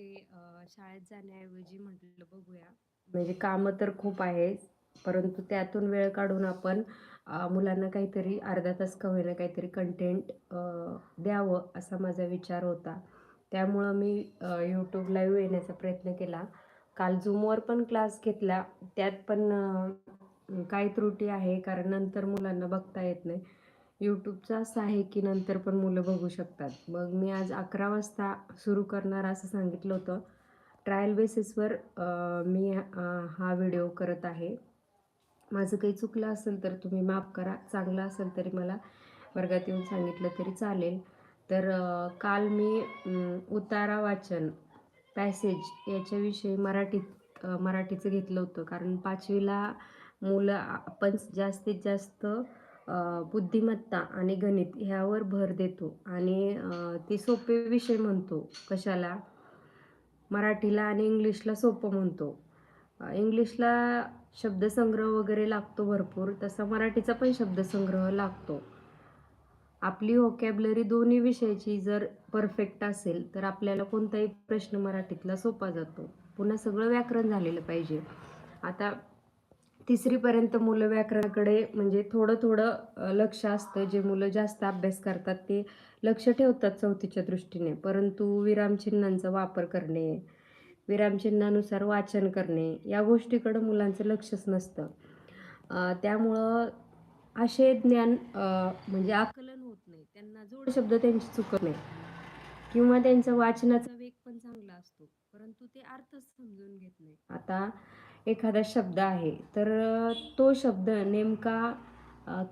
ते शाळेत जाण्याऐवजी म्हटलं बघूया. म्हणजे कामं तर खूप आहे, परंतु त्यातून वेळ काढून आपण मुलांना काहीतरी अर्धा तास का होईना काहीतरी कंटेंट द्यावं असा माझा विचार होता. त्यामुळं मी यूट्यूब लाईव्ह येण्याचा प्रयत्न केला. काल झूमवर पण क्लास घेतला. त्यात पण काही त्रुटी आहे कारण नंतर मुलांना बघता येत नाही. यूट्यूबचा असं आहे की नंतर पण मुलं बघू शकतात. मग मी आज 11 वाजता सुरू करणार असं सांगितलं होतं. ट्रायल बेसिसवर मी हा व्हिडिओ करत आहे. माझं काही चुकलं असेल तर तुम्ही माफ करा. चांगलं असेल तरी मला वर्गात येऊन सांगितलं तरी चालेल. तर काल मी उतारा वाचन, पॅसेज याच्याविषयी मराठीत मराठीचं घेतलं होतं. कारण पाचवीला मुलं आपण जास्तीत जास्त बुद्धिमत्ता आणि गणित ह्यावर भर देतो आणि ते सोपे विषय म्हणतो. कशाला? मराठीला आणि इंग्लिशला सोपं म्हणतो. इंग्लिशला शब्दसंग्रह वगैरे लागतो भरपूर, तसा मराठीचा पण शब्दसंग्रह लागतो. आपली व्होकॅब्युलरी दोन्ही विषयाची जर परफेक्ट असेल, तर आपल्याला कोणताही प्रश्न मराठीतला सोपा जातो. पुन्हा सगळं व्याकरण झालेलं पाहिजे. आता तिसरीपर्यंत मुलं व्याकरणाकडे म्हणजे थोडं-थोडं लक्ष असतं. जे मुलं जास्त अभ्यास करतात ते लक्ष ठेवतात चौथीच्या दृष्टीने. परंतु विरामचिन्हांचा वापर करणे, विरामचिन्हानुसार वाचन करणे, या गोष्टीकडं मुलांचं लक्षच नसतं. त्यामुळं असे ज्ञान म्हणजे आकलन होत नाही. त्यांना जोडशब्द त्यांची चुकत नाही किंवा त्यांचा वाचनाचा वेग पण चांगला असतो. परंतु ते अर्थच समजून घेत नाही. आता एखादा शब्द आहे, तर तो शब्द नेमका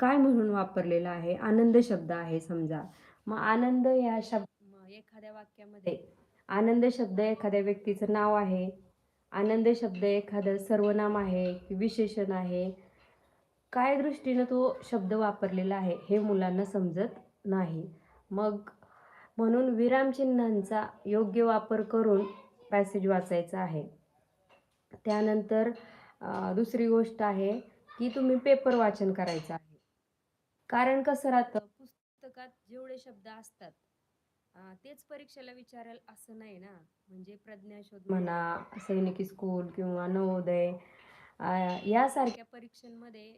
काय म्हणून वापरलेला आहे? आनंद शब्द आहे समजा. मग आनंद ह्या शब्द एखाद्या वाक्यामध्ये आनंद शब्द एखाद्या व्यक्तीचं नाव आहे. आनंद शब्द एखादं सर्वनाम आहे की विशेषण आहे. काय दृष्टीनं तो शब्द वापरलेला आहे हे मुलांना समजत नाही. मग म्हणून विरामचिन्हांचा योग्य वापर करून पॅसेज वाचायचा आहे. त्यानंतर दुसरी गोष्ट आहे की तुम्ही पेपर वाचन करायचं आहे. कारण कसं राहतं, पुस्तकात जेवढे शब्द असतात तेच परीक्षेला विचारेल असं नाही ना. म्हणजे प्रज्ञाशोध म्हणा, सैनिकी स्कूल किंवा नवोदय यासारख्या परीक्षांमध्ये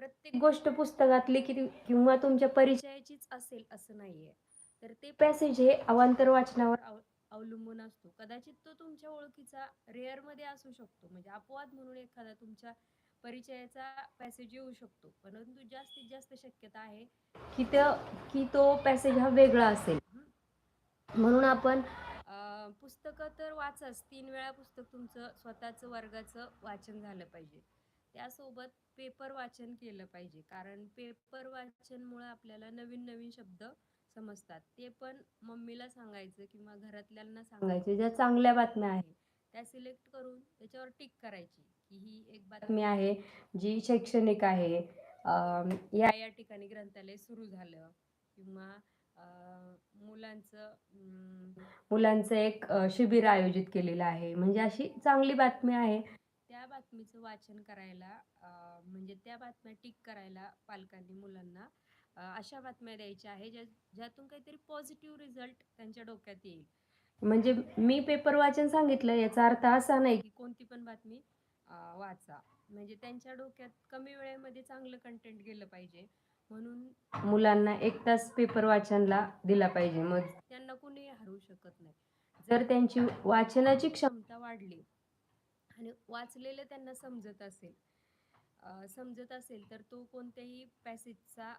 प्रत्येक गोष्ट पुस्तकातली की किंवा तुमच्या परिचयाचीच असेल असं नाहीये. तर ते पॅसेज हे अवांतर वाचनावर अवलंबून असतो. कदाचित तो तुमच्या ओळखीचा रेअरमध्ये असू शकतो. म्हणजे अपवाद म्हणून एखादा तुमच्या परिचयाचा पॅसेज येऊ शकतो. परंतु जास्तीत जास्त शक्यता आहे की तो की तो पॅसेज हा वेगळा असेल. म्हणून आपण पुस्तकं तर वाचाच. 3 वेळा पुस्तक तुमचं स्वतःचं वर्गाचं वाचन झालं पाहिजे. त्यासोबत पेपर वाचन केलं पाहिजे. कारण पेपर वाचनमुळं आपल्याला नवीन-नवीन शब्द समजतात. ते पण मम्मीला सांगायचं किंवा घरातल्यांना सांगायचे. ज्या चांगल्या बातम्या आहेत, त्या सिलेक्ट करून त्याच्यावर टिक करायची, की ही एक बातमी आहे जी शैक्षणिक आहे. अ, या-या ठिकाणी ग्रंथालय सुरू झालं किंवा मुलांचं मुलांचं एक शिबिर आयोजित केलेलं आहे. म्हणजे अशी चांगली बातमी आहे. त्या बातमीचं वाचन करायला म्हणजे त्या बातम्या टिक करायला पालकांनी मुलांना अशा बातम्या द्यायच्या आहे ज्या ज्यातून काहीतरी पॉझिटिव्ह रिझल्ट त्यांच्या डोक्यात येईल. म्हणजे मी पेपर वाचन सांगितलं याचा अर्थ असा नाही की कोणती पण बातमी वाचा. म्हणजे त्यांच्या डोक्यात कमी वेळेमध्ये चांगलं कंटेंट गेलं पाहिजे. म्हणून मुलांना 1 तास पेपर वाचनला दिला पाहिजे. मग त्यांना कुणीही हरवू शकत नाही. जर त्यांची वाचनाची क्षमता वाढली आणि वाचलेलं त्यांना समजत असेल समजत असेल तर तो कोणत्याही पॅसेजचा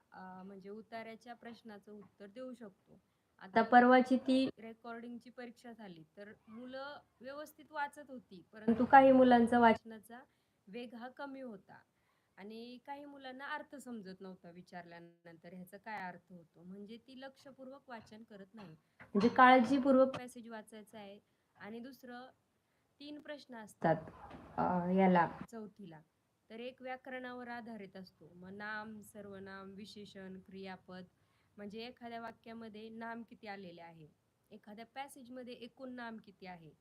म्हणजे उताऱ्याच्या प्रश्नाचं उत्तर देऊ शकतो. आता परवाची ती रेकॉर्डिंगची परीक्षा झाली, तर मुलं व्यवस्थित वाचत होती. परंतु काही मुलांचा वाचनाचा वेग हा कमी होता आणि काही मुलांना अर्थ समजत नव्हता विचारल्यानंतर ह्याचा काय अर्थ होतो. म्हणजे ती लक्षपूर्वक वाचन करत नाही. म्हणजे काळजीपूर्वक पॅसेज वाचायचा आहे आणि दुसरं 3 प्रश्न असतात याला 4थीला. तर एक व्याकरणावर आधारित असतो. मग नाम, सर्वनाम, विशेषण, क्रियापद म्हणजे एखाद्या वाक्यामध्ये नाम किती आलेले आहे. एखाद्या पॅसेजमध्ये एकूण नाम किती आहे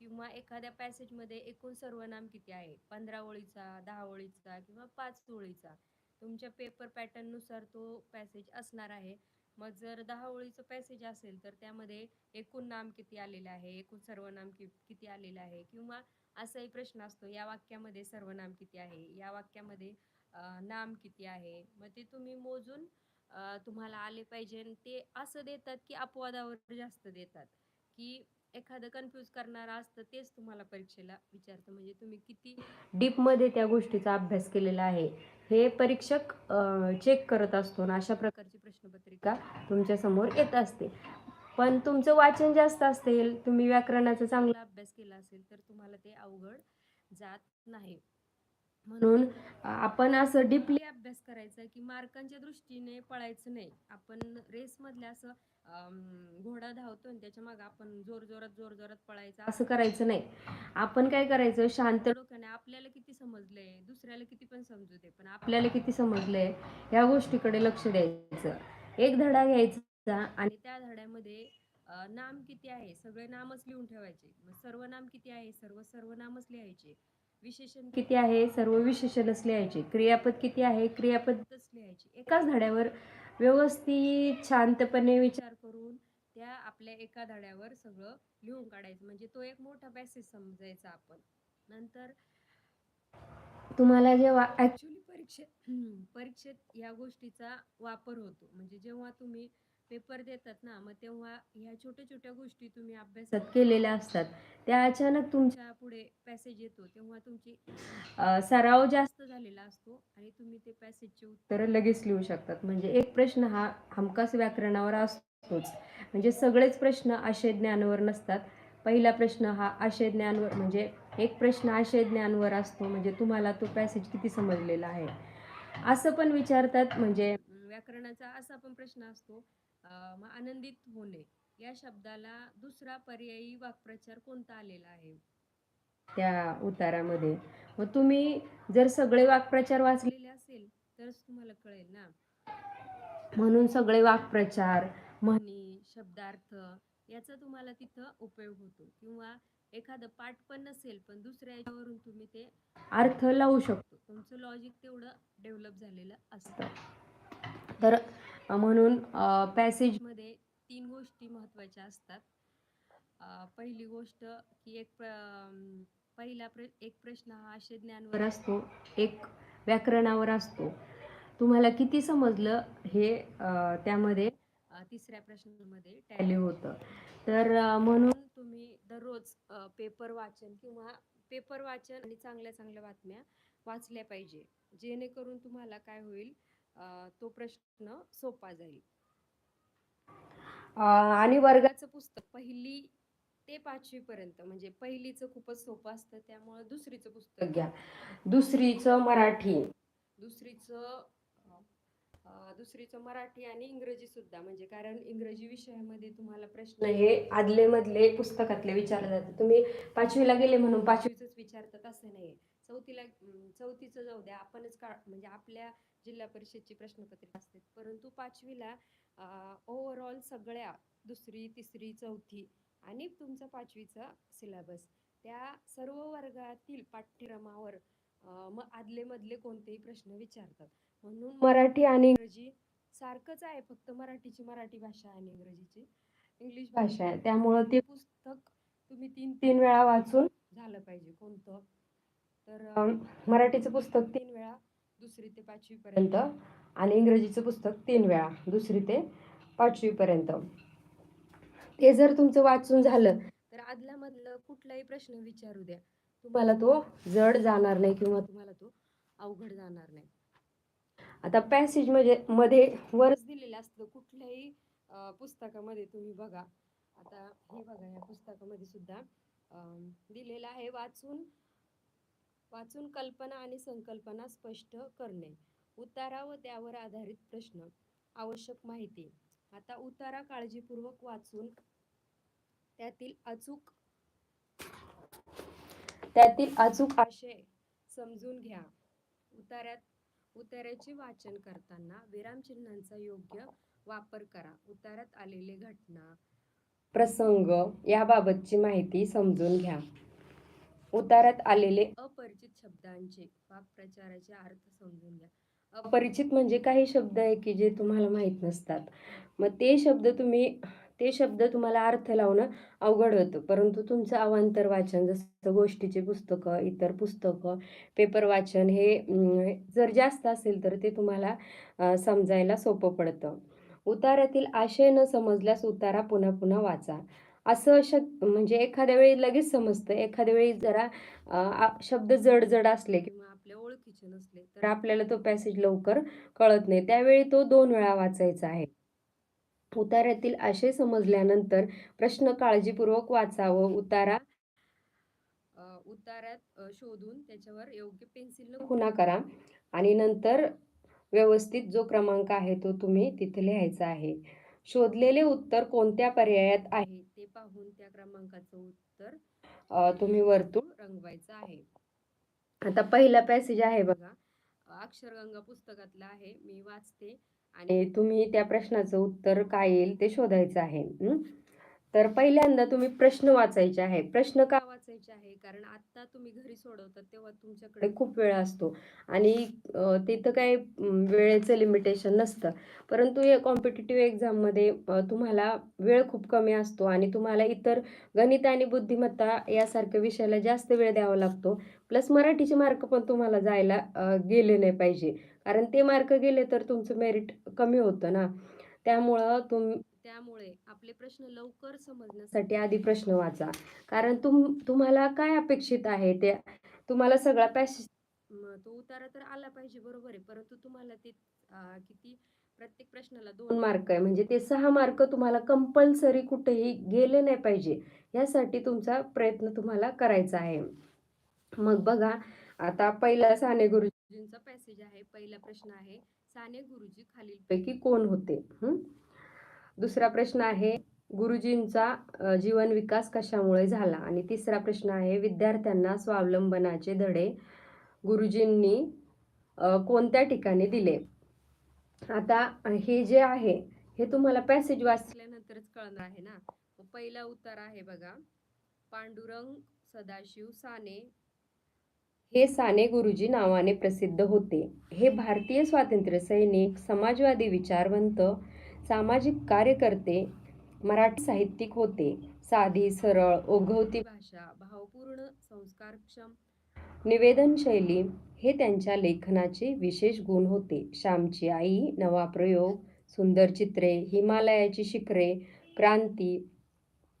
किंवा एखाद्या पॅसेजमध्ये एकूण सर्वनाम किती आहे. 15 ओळीचा, दहा ओळीचा किंवा पाच ओळीचा. तुमच्या पेपर पॅटर्ननुसार तो पॅसेज असणार आहे. मग जर दहा ओळीचं पॅसेज असेल तर त्यामध्ये एकूण नाम किती आलेलं आहे एकूण सर्वनाम कि किती आलेलं आहे किंवा असाही प्रश्न असतो या वाक्यामध्ये सर्वनाम किती आहे? या वाक्यामध्ये नाम किती आहे? मग ते तुम्ही मोजून तुम्हाला आले पाहिजे आणि ते असं देतात की अपवादावर जास्त देतात. की एखादं कन्फ्यूज करणारं असतं तेच तुम्हाला परीक्षेला विचारतं. म्हणजे तुम्ही किती डीपमध्ये त्या गोष्टीचा अभ्यास केलेला आहे हे परीक्षक चेक करत असतो आणि अशा प्रकारची प्रश्नपत्रिका तुमच्यासमोर येत असते. पण तुमचं वाचन जास्त असेल तुम्ही व्याकरणाचा चांगला अभ्यास केला असेल तर तुम्हाला ते अवघड जात नाही. म्हणून आपण असं डीपली अभ्यास करायचा की मार्कांच्या दृष्टीने पळायचं नाही. आपण रेसमधल्या असं घोडा धावतो आणि त्याच्यामागे आपण जोर जोरात जोर जोरात पळायचं असं करायचं नाही. आपण काय करायचं? शांत डोक्याने आपल्याला किती समजलंय दुसऱ्याला किती पण समजू दे पण आपल्याला किती समजलंय? या गोष्टीकडे लक्ष द्यायचं. एक धडा घ्यायचा आणि त्या धड्यामध्ये नाम किती आहे? सगळे नामच लिहून ठेवायचे. मग सर्वनाम किती आहे? सर्व सर्वनामच लिहायचे. विशेषण किती आहे? सर्व विशेषणच लिहायचे. क्रियापद किती आहे? क्रियापद कितीच लिहायचे. एकाच धड्यावर व्यवस्थित शांतपणे विचार करून त्या आपल्या एका धड्यावर सगळं लिहून काढायचं. म्हणजे तो एक मोठा पॅसेज समजायचा आपण. नंतर तुम्हाला जेव्हा ऍक्च्युली परीक्षेत परीक्षेत या गोष्टीचा वापर होतो. म्हणजे जेव्हा तुम्ही पेपर देतात ना मग तेव्हा ह्या छोट्या छोट्या गोष्टी तुम्ही अभ्यासात केलेल्या असतात. त्या अचानक तुमच्यापुढे पॅसेज येतो तेव्हा तुमची सराव जास्त झालेला असतो आणि तुम्ही ते पॅसेजचे उत्तर तर लगेच लिहू शकतात. म्हणजे एक प्रश्न हा हमखास व्याकरणावर असतोच. म्हणजे सगळेच प्रश्न आशय ज्ञानावर नसतात. पहिला प्रश्न हा आशय ज्ञानवर म्हणजे एक प्रश्न आशय ज्ञानवर असतो म्हणजे तुम्हाला तो पॅसेज किती समजलेला आहे. असं पण विचारतात म्हणजे व्याकरणाचा असा पण प्रश्न असतो मग आनंदित होणे या शब्दाला दुसरा पर्यायी वाक्प्रचार कोणता आलेला आहे? त्या उतारामध्ये. मग तुम्ही जर सगळे वाक्प्रचार वाचलेले असेल तरच तुम्हाला कळेल ना. म्हणून सगळे वाक्प्रचार म्हणी शब्दार्थ याचा तुम्हाला तिथं उपयोग होतो. किंवा एखादं पाठ पण नसेल पण दुसऱ्या याच्यावरून तुम्ही ते अर्थ लावू शकतो. तुमचं लॉजिक तेवढं डेव्हलप झालेलं असतं. तर म्हणून पॅसेजमध्ये तीन गोष्टी महत्त्वाच्या असतात. पहिली गोष्ट की एक प्र- पहिला प्र एक प्रश्न हा आशय ज्ञानवर असतो एक व्याकरणावर असतो. तुम्हाला किती समजलं हे त्यामध्ये? तिसऱ्या प्रश्नामध्ये टॅली होतं. तर म्हणून तुम्ही दररोज पेपर वाचन किंवा पेपर वाचन आणि चांगल्या चांगल्या बातम्या वाचल्या पाहिजे. जेणेकरून तुम्हाला काय होईल तो प्रश्न सोपा जाईल. आणि वर्गाचं पुस्तक पहिली ते पाचवी पर्यंत म्हणजे पहिलीचं खूपच सोपं असतं त्यामुळे दुसरीचं पुस्तक घ्या. दुसरीचं मराठी. दुसरीचं दुसरीचं मराठी आणि इंग्रजी सुद्धा म्हणजे कारण इंग्रजी विषयामध्ये तुम्हाला प्रश्न हे आदले मधले पुस्तकातले विचारले जाते तुम्ही पाचवीला गेले म्हणून पाचवी पाचवीचंच विचारतात असं नाही चौथीला चौथीचं जाऊ द्या आपणच का म्हणजे आपल्या जिल्हा परिषदची प्रश्नपत्रिका असते. परंतु पाचवीला ओव्हरऑल सगळ्या दुसरी तिसरी चौथी आणि तुमचा पाचवीचा सिलेबस त्या सर्व वर्गातील पाठ्यक्रमावर मग आदले मधले कोणतेही प्रश्न विचारतात. म्हणून मराठी आणि इंग्रजी सारखंच आहे फक्त मराठीची मराठी भाषा आणि इंग्रजीची. इंग्लिश भाषा आहे. त्यामुळं ते पुस्तक तुम्ही तीन तीन वेळा वाचून झालं पाहिजे कोणतं. तर मराठीचं पुस्तक तीन वेळा दुसरी ते पाचवीपर्यंत आणि इंग्रजीचं पुस्तक तीन वेळा दुसरी ते पाचवीपर्यंत ते जर तुमचं वाचून झालं तर आदल्या मधलं कुठलाही प्रश्न विचारू द्या. तुम्हाला तो जड जाणार नाही किंवा तुम्हाला तो अवघड जाणार नाही. आता पॅसेज म्हणजे मध्ये वर वरच दिलेलं असतं कुठल्याही पुस्तकामध्ये तुम्ही बघा. आता हे बघा या पुस्तकामध्ये सुद्धा दिलेलं आहे वाचून. वाचून कल्पना आणि संकल्पना स्पष्ट करणे. उतारा व त्यावर आधारित प्रश्न. आवश्यक माहिती. आता उतारा काळजीपूर्वक वाचून त्यातील अचूक त्यातील अचूक आशय समजून घ्या. उतार्यात उतार्याचे वाचन करताना विरामचिन्हांचा योग्य वापर करा. उतार्यात आलेले घटना प्रसंग याबाबतची माहिती समजून घ्या. उतारात आलेले. अपरिचित शब्दांचे वाक्प्रचाराचे अर्थ समजून घ्या. अपरिचित म्हणजे काही शब्द आहे की जे तुम्हाला माहीत नसतात. मग ते शब्द तुम्ही ते शब्द तुम्हाला अर्थ लावणं अवघड होतं. परंतु तुमचं अवांतर वाचन जसं गोष्टीचे पुस्तकं इतर पुस्तकं पेपर वाचन हे जर जास्त असेल तर ते तुम्हाला समजायला सोपं पडतं. उताऱ्यातील आशय न समजल्यास उतारा पुन्हा पुन्हा वाचा. असं शक म्हणजे एखाद्या वेळी लगेच समजतं. एखाद्या वेळी जरा शब्द जड जड असले किंवा आपल्या ओळखीचे नसले तर आपल्याला तो पॅसेज लवकर कळत नाही. त्यावेळी तो दोन वेळा वाचायचा आहे. उताऱ्यातील आशय समजल्यानंतर प्रश्न काळजीपूर्वक वाचावं. उतारा उतारात शोधून त्याच्यावर योग्य पेन्सिलनं खुणा करा आणि नंतर व्यवस्थित जो क्रमांक आहे तो तुम्ही तिथे लिहायचा आहे. शोधलेले उत्तर कोणत्या पर्यायात आहे? ते पाहून त्या क्रमांकाचं उत्तर तुम्ही वर्तुळ रंगवायचं आहे. आता पहिला पॅसेज आहे बघा. अक्षरगंगा पुस्तकातला आहे. मी वाचते आणि तुम्ही त्या प्रश्नाचं उत्तर काय येईल ते शोधायचं आहे. तर पहिल्यांदा तुम्ही प्रश्न वाचायचे आहे. प्रश्न का वाचायचे आहे. कारण आत्ता तुम्ही घरी सोडवतात तेव्हा तुमच्याकडे खूप वेळ असतो. आणि तिथं काही वेळेचं लिमिटेशन नसतं. परंतु या कॉम्पिटिटिव्ह एक्झाममध्ये तुम्हाला वेळ खूप कमी असतो आणि तुम्हाला इतर गणित आणि बुद्धिमत्ता यासारख्या विषयाला जास्त वेळ द्यावा लागतो. प्लस मराठीचे मार्क पण तुम्हाला जायला गेले नाही पाहिजे. कारण ते मार्क गेले तर तुमचं मेरिट कमी होतं ना. त्यामुळं तुम त्यामुळे आपले प्रश्न लवकर समजण्यासाठी आधी प्रश्न वाचा. कारण तुम तुम्हाला काय अपेक्षित आहे? ते तुम्हाला सगळा पॅसेज तो उतारा तर आला पाहिजे बरोबर आहे. परंतु तुम्हाला ते किती प्रत्येक प्रश्नाला दोन मार्क आहे. म्हणजे ते सहा मार्क तुम्हाला कंपल्सरी कुठेही गेले नाही पाहिजे. यासाठी तुमचा प्रयत्न तुम्हाला करायचा आहे. मग बघा आता पहिला साने गुरुजींचा पॅसेज आहे. पहिला प्रश्न आहे साने गुरुजी खालीलपैकी कोण होते? हं? दुसरा प्रश्न आहे गुरुजींचा जीवन विकास कशामुळे झाला? आणि तिसरा प्रश्न आहे विद्यार्थ्यांना स्वावलंबनाचे धडे गुरुजींनी कोणत्या ठिकाणी दिले? आता हे जे आहे हे तुम्हाला पॅसेज वाचल्यानंतरच कळणार आहे ना? पहिला उत्तर आहे बघा पांडुरंग सदाशिव साने. हे साने गुरुजी नावाने प्रसिद्ध होते. हे भारतीय स्वातंत्र्य सैनिक समाजवादी विचारवंत सामाजिक कार्यकर्ते मराठी साहित्यिक होते. साधी सरळ ओघवती भाषा भावपूर्ण संस्कारक्षम निवेदन शैली हे त्यांच्या लेखनाचे विशेष गुण होते. श्यामची आई नवा प्रयोग सुंदर चित्रे हिमालयाची शिखरे क्रांती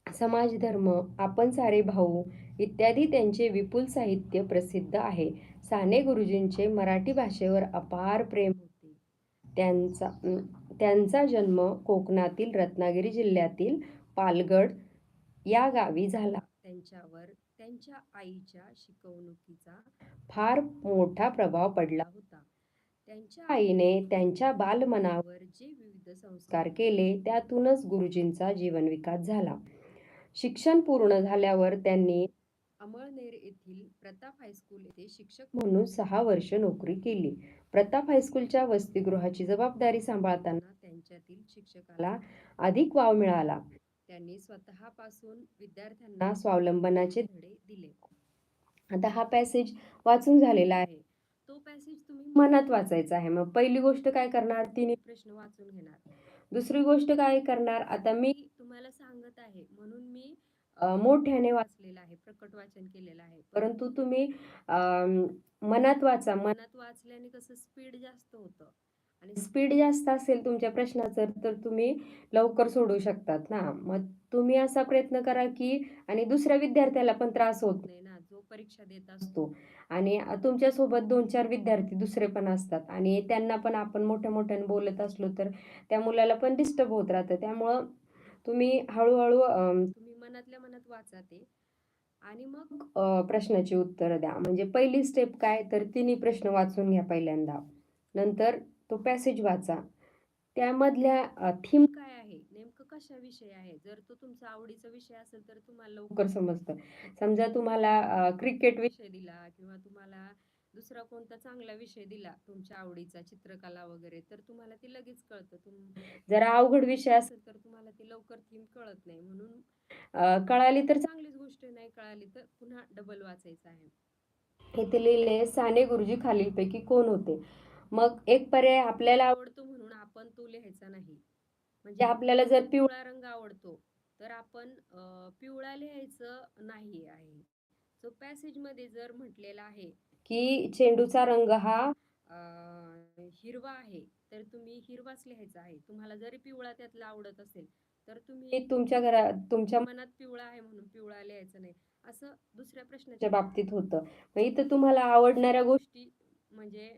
समाजधर्म आपण सारे भाऊ इत्यादी त्यांचे विपुल साहित्य प्रसिद्ध आहे. साने गुरुजींचे मराठी भाषेवर अपार प्रेम होते. त्यांचा त्यांचा जन्म कोकणातील रत्नागिरी जिल्ह्यातील पालगड या गावी झाला. त्यांच्यावर त्यांच्या आईच्या शिकवणुकीचा फार मोठा प्रभाव पडला होता. त्यांच्या आईने त्यांच्या बालमनावर जे विविध संस्कार केले त्यातूनच गुरुजींचा जीवन विकास झाला. शिक्षण पूर्ण झाल्यावर त्यांनी अमळनेर येथील प्रताप हायस्कूल येथे शिक्षक म्हणून सहा वर्ष नोकरी केली. प्रताप हायस्कूलच्या वसतिगृहाची जबाबदारी सांभाळताना त्यांच्यातील शिक्षकाला अधिक वाव मिळाला. त्यांनी स्वतःपासून विद्यार्थ्यांना स्वावलंबनाचे धडे दिले. आता हा पॅसेज वाचून झालेला आहे. तो पॅसेज तुम्ही मनात वाचायचा आहे. मग पहिली गोष्ट काय करणार? तिन्ही प्रश्न वाचून घेणार. दुसरी गोष्ट काय करणार? आता मी तुम्हाला सांगत आहे. म्हणून मी मोठ्याने वाचलेलं आहे प्रकट वाचन केलेलं आहे. परंतु तुम्ही मनात वाचा. मनात वाचल्याने कसं स्पीड जास्त होतं. आणि स्पीड जास्त असेल तुमच्या प्रश्नाचं तर तुम्ही लवकर सोडवू शकतात ना. मग तुम्ही असा प्रयत्न करा की आणि दुसऱ्या विद्यार्थ्याला पण त्रास होत नाही ना. जो परीक्षा देत असतो. आणि तुमच्यासोबत दोन चार विद्यार्थी दुसरे पण असतात. आणि त्यांना पण आपण मोठ्या मोठ्याने बोलत असलो तर त्या मुलाला पण डिस्टर्ब होत राहतं. त्यामुळं तुम्ही हळूहळू मनातल्या मनात वाचा ते आणि मग प्रश्नाची उत्तरं द्या. म्हणजे पहिली स्टेप काय? तर तिन्ही प्रश्न वाचून घ्या पहिल्यांदा. नंतर तो पॅसेज वाचा. त्यामधल्या थीम काय आहे? नेमकं कशाविषयी आहे जर तो तुमचा आवडीचा विषय असेल तर तुम्हाला लवकर समजतं. समजा तुम्हाला क्रिकेट विषय दिला किंवा तुम्हाला दुसरा कोणता चांगला विषय दिला तुमच्या आवडीचा चित्रकला वगैरे तर तुम्हाला ते लगेच कळतं. तुम जरा अवघड विषय असेल तर तुम्हाला ती लवकर थीम कळत नाही. म्हणून कळाली तर चांगलीच गोष्ट नाही कळाली तर पुन्हा डबल वाचायचं आहे. येथे लिहिले साने गुरुजी खालीलपैकी कोण होते? मग एक पर्याय आपल्याला आवडतो म्हणून आपण तो लिहायचा नाही. म्हणजे आपल्याला जर पिवळा रंग आवडतो तर आपण पिवळा लिहायचं नाही आहे. सो पॅसेजमध्ये जर म्हटलेलं आहे की चेंडूचा रंग हा हिरवा आहे तर तुम्ही हिरवाच लिहायचा आहे. तुम्हाला जरी पिवळा त्यातला आवडत असेल तर तुम्ही तुमच्या घरात तुमच्या मनात पिवळा आहे म्हणून पिवळा लिहायचं नाही. असं दुसऱ्या प्रश्नाच्या च्या बाबतीत होतं. मग इथं तुम्हाला आवडणाऱ्या गोष्टी म्हणजे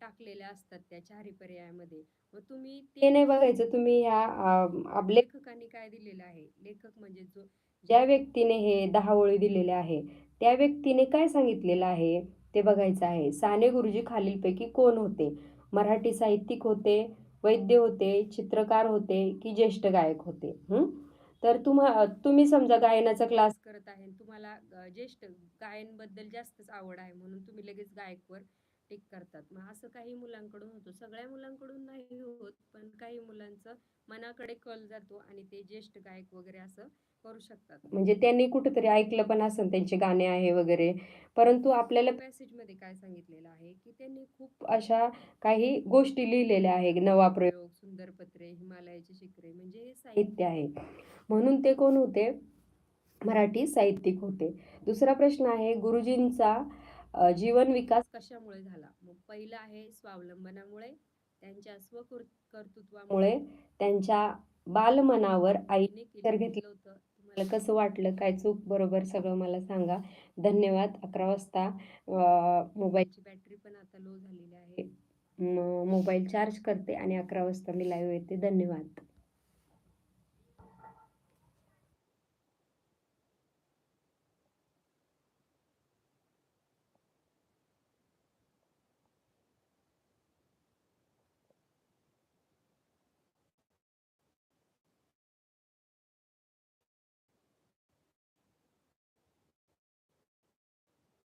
टाकलेल्या असतात त्या चारही पर्यायामध्ये. मग तुम्ही ते नाही बघायचं. तुम्ही ह्या लेखकाने काय दिलेलं आहे? लेखक म्हणजे जो ज्या व्यक्तीने हे दहा ओळी दिलेले आहे त्या व्यक्तीने काय सांगितलेलं आहे? ते बघायचं आहे. साने गुरुजी खालीलपैकी कोण होते? मराठी साहित्यिक होते वैद्य होते चित्रकार होते की ज्येष्ठ गायक होते. तर तुम्हा तुम्ही समजा गायनाचा क्लास करत आहे तुम्हाला ज्येष्ठ गायनबद्दल जास्तच आवड आहे म्हणून तुम्ही लगेच गायकवर टिक करतात. मग असं काही मुलांकडून होतं. सगळ्या मुलांकडून नाही होत पण काही मुलांचं मनाकडे कल जातो आणि ते ज्येष्ठ गायक वगैरे असं करू शकतात. म्हणजे त्यांनी कुठेतरी ऐकलं पण असेल त्यांचे गाणे आहे वगैरे. परंतु आपल्याला पॅसेजमध्ये काय सांगितलेलं आहे की त्यांनी खूप अशा काही गोष्टी लिहिलेल्या आहे नवा प्रयोग सुंदर पत्रे हिमालयाची शिखरे म्हणजे हे साहित्य. आहे. म्हणून ते कोण होते? मराठी साहित्यिक होते. दुसरा प्रश्न आहे गुरुजींचा जीवन विकास कशामुळे झाला? मग पहिलं आहे स्वावलंबनामुळे त्यांच्या स्वकृ कर्तृत्वामुळे मुळे त्यांच्या बालमनावर आईने केलं घेतलं होतं. मला कसं वाटलं? काय चूक? बरोबर सगळं मला सांगा. धन्यवाद. अकरा वाजता मोबाईलची बॅटरी पण आता लो झालेली आहे. मोबाईल चार्ज करते आणि अकरा वाजता मी लाईव्ह येते. धन्यवाद.